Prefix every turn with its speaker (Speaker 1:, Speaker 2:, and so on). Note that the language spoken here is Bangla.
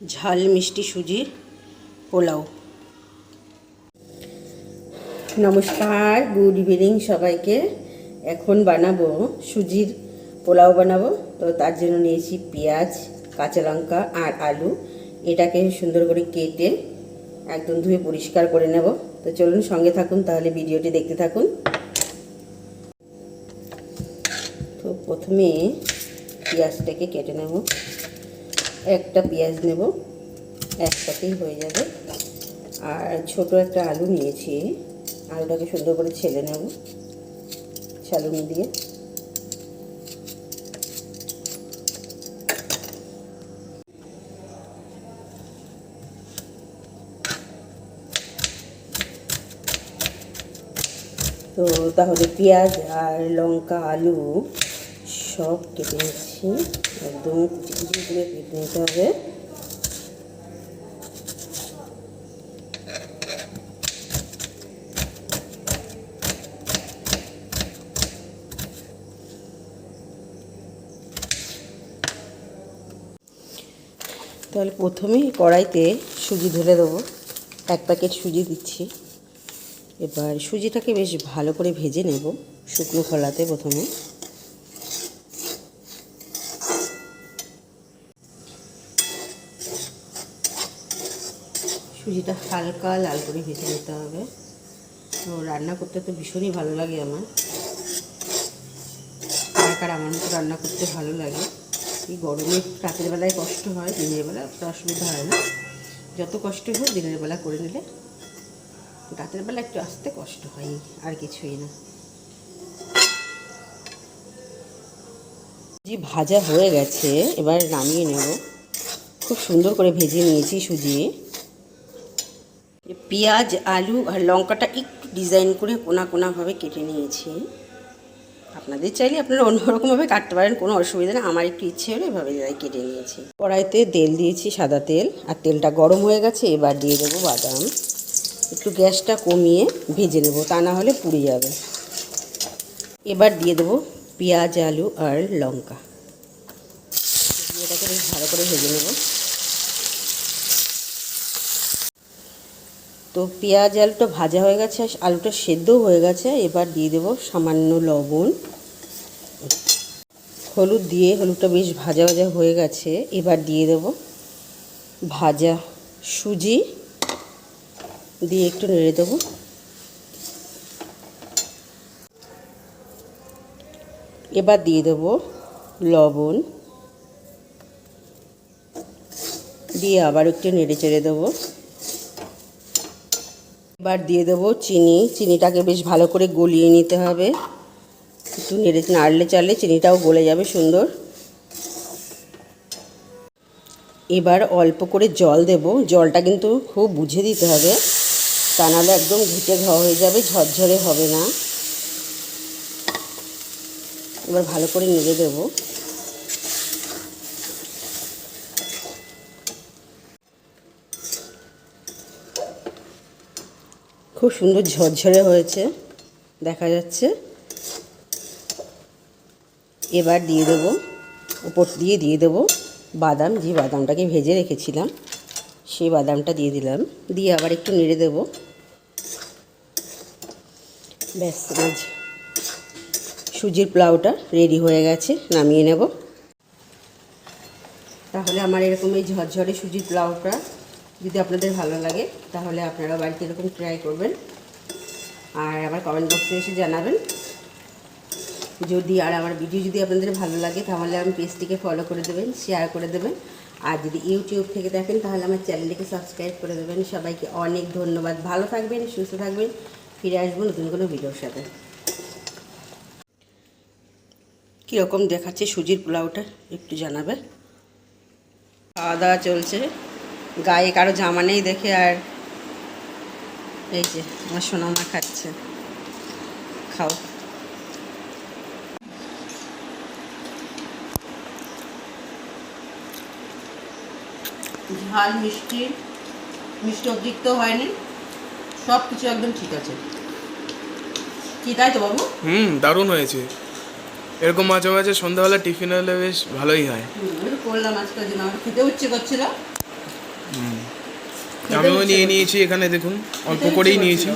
Speaker 1: ঝাল মিষ্টি সুজির পোলাও। নমস্কার, গুড ইভিনিং সবাইকে। এখন বানাবো সুজির পোলাও বানাবো। তো তার জন্য নিয়েছি পেঁয়াজ, কাঁচা লঙ্কা আর আলু। এটাকে সুন্দর করে কেটে একদম ধুয়ে পরিষ্কার করে নেব। তো চলুন সঙ্গে থাকুন, তাহলে ভিডিওটি দেখতে থাকুন। তো প্রথমে পেঁয়াজটাকে কেটে নেব। একটা পেঁয়াজ নেব একটাতেই হয়ে যাবে। আর ছোট একটা আলু নিয়েছি আলুটাকে সুন্দর করে ছেলে নেব চালুনি দিয়ে। তো তাহলে পেঁয়াজ আর লঙ্কা আলু সব কেটে নিচ্ছি। একদম কুচি কুচি করে কেটে নিতে হবে। তাহলে প্রথমেই কড়াইতে সুজি ধরে দেবো। এক প্যাকেট সুজি দিচ্ছি। এবার সুজিটাকে বেশ ভালো করে ভেজে নেব শুকনো খোলাতে প্রথমে। সুজিটা হালকা লাল করে ভেজে নিতে হবে। তো রান্না করতে তো ভীষণই ভালো লাগে আমার। আর আমার মতো রান্না করতে ভালো লাগে। এই গরমে রাতের বেলায় কষ্ট হয়, দিনের বেলা অসুবিধা হয় না। যত কষ্ট হোক দিনের বেলা করে নিলে রাতের বেলা একটু আসতে কষ্ট হয়, আর কিছুই না। সুজি ভাজা হয়ে গেছে, এবার নামিয়ে নেব। খুব সুন্দর করে ভেজে নিয়েছি সুজি। পেঁয়াজ, আলু আর লঙ্কাটা একটু ডিজাইন করে কোনা কোনাভাবে কেটে নিয়েছি। আপনাদের চাইলে আপনারা অন্যরকমভাবে কাটতে পারেন, কোনো অসুবিধা নেই। আমার একটু ইচ্ছে হলে এভাবে কেটে নিয়েছি। কড়াইতে তেল দিয়েছি সাদা তেল, আর তেলটা গরম হয়ে গেছে, এবার দিয়ে দেবো বাদাম। একটু গ্যাসটা কমিয়ে ভেজে নেব, তা না হলে পুড়ে যাবে। এবার দিয়ে দেবো পেঁয়াজ, আলু আর লঙ্কা। এটাকে বেশ ভালো করে ভেজে নেব। তো পেঁয়াজ আলুটা ভাজা হয়ে গেছে আলুটা সেদ্ধও হয়ে গেছে। এবার দিয়ে দেবো সামান্য লবণ। হলুদ দিয়ে হলুদটা বেশ ভাজা ভাজা হয়ে গেছে। এবার দিয়ে দেবো ভাজা সুজি। দিয়ে একটু নেড়ে দেবো। এবার দিয়ে দেবো লবণ। দিয়ে আবার একটু নেড়ে চেড়ে দেবো। এবার দিয়ে দেবো চিনি। চিনিটাকে বেশ ভালো করে গলিয়ে নিতে হবে। একটু নেড়ে নাড়লে চাড়লে চিনিটাও গলে যাবে সুন্দর। এবার অল্প করে জল দেব। জলটা কিন্তু খুব বুঝে দিতে হবে। তা নাহলে একদম ঘুটে ঘ হয়ে যাবে, ঝরঝরে হবে না। এবার ভালো করে নেড়ে দেব। খুব সুন্দর ঝরঝরে হয়েছে, দেখা যাচ্ছে। এবার দিয়ে দেব, উপর দিয়ে দিয়ে দেব বাদাম, যে বাদামটাকে ভেজে রেখেছিলাম, সেই বাদামটা দিয়ে দিলাম। দিয়ে আবার একটু নেড়ে দেব। ব্যাস সুজির পোলাওটা রেডি হয়ে গেছে, নামিয়ে নেব। তাহলে আমার এরকম এই ঝরঝরে সুজির পোলাওটা যদি আপনাদের ভালো লাগে, তাহলে আপনারা বাড়িতে এরকম ট্রাই করবেন। আর আমার কমেন্ট বক্সে এসে জানাবেন। যদি আর আমার ভিডিও যদি আপনাদের ভালো লাগে, তাহলে আমি পেজটিকে ফলো করে দেবেন শেয়ার করে দেবেন। আর যদি ইউটিউব থেকে দেখেন, তাহলে আমার চ্যানেলটিকে সাবস্ক্রাইব করে দেবেন। সবাইকে অনেক ধন্যবাদ। ভালো থাকবেন, সুস্থ থাকবেন। ফিরে আসব নতুন কোনো ভিডিওর সাথে। কীরকম দেখাচ্ছে সুজির পোলাওটা, একটু জানাবে। খাওয়া দাওয়া চলছে। গায়ে কারও জামা নেই দেখে আর এই যে আমার সোনামা খাচ্ছে। খাও। ঝাল মিষ্টি মিষ্টি অতিরিক্ত হয়নি। সব কিছু একদম ঠিক আছে। কি তাই তো বাবু?
Speaker 2: হুম দারুণ হয়েছে। এরকম মাঝে মাঝে সন্ধ্যাবেলা টিফিন হলে বেশ ভালোই হয়।
Speaker 1: আমি করলাম আজকের জন্য আমার খেতে ইচ্ছে করছিল।
Speaker 2: আমিও নিয়ে নিয়েছি এখানে দেখুন অল্প করেই নিয়েছি।